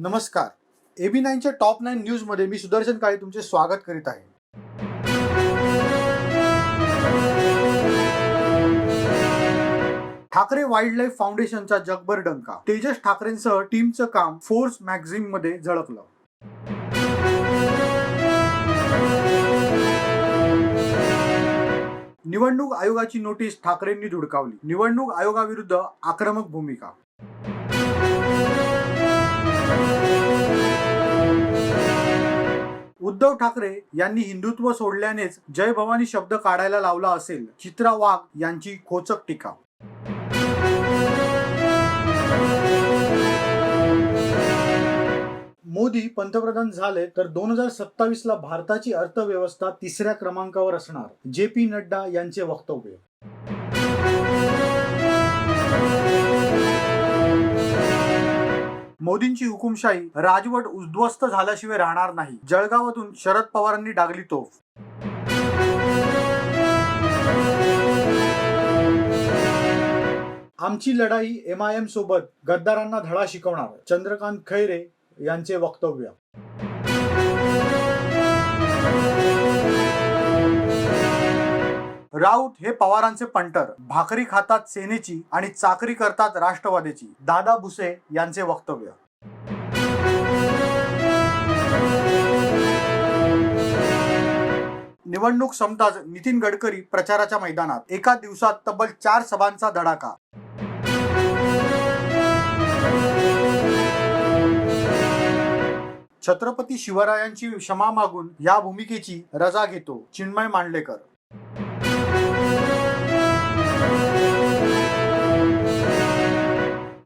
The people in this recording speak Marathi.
नमस्कार. एबी नाईनच्या टॉप नाईन न्यूजमध्ये मी सुदर्शन काळे तुमचे स्वागत करीत आहे. ठाकरे वाईल्ड लाईफ फाउंडेशनचा जगभर डंका. तेजस ठाकरेंसह टीमचं काम फोर्स मॅगझिनमध्ये झळकलं. निवडणूक आयोगाची नोटीस ठाकरेंनी धुडकावली. निवडणूक आयोगाविरुद्ध आक्रमक भूमिका. उद्धव ठाकरे यांनी हिंदुत्व सोडल्यानेच जय भवानी शब्द काढायला लावला असेल चित्रा वाघ यांची खोचक टीका. मोदी पंतप्रधान झाले तर दोन हजार सत्तावीस ला भारताची अर्थव्यवस्था तिसऱ्या क्रमांकावर असणार जे पी नड्डा यांचे वक्तव्य. मोदींची हुकुमशाही राजवट उद्ध्वस्त झाल्याशिवाय राहणार नाही. जळगावातून शरद पवारांनी डागली तोफ. आमची लढाई एम आय एम सोबत गद्दारांना धडा शिकवणार चंद्रकांत खैरे यांचे वक्तव्य. राऊत हे पवारांचे पंटर भाकरी खातात सेनेची आणि चाकरी करतात राष्ट्रवादीची. दादा भुसे यांचे वक्तव्य. निवडणूक संपताच नितीन गडकरी प्रचाराच्या मैदानात. एका दिवसात तब्बल चार सभांचा धडाका. छत्रपती शिवरायांची क्षमा मागून या भूमिकेची रजा घेतो चिन्मय मांडलेकर.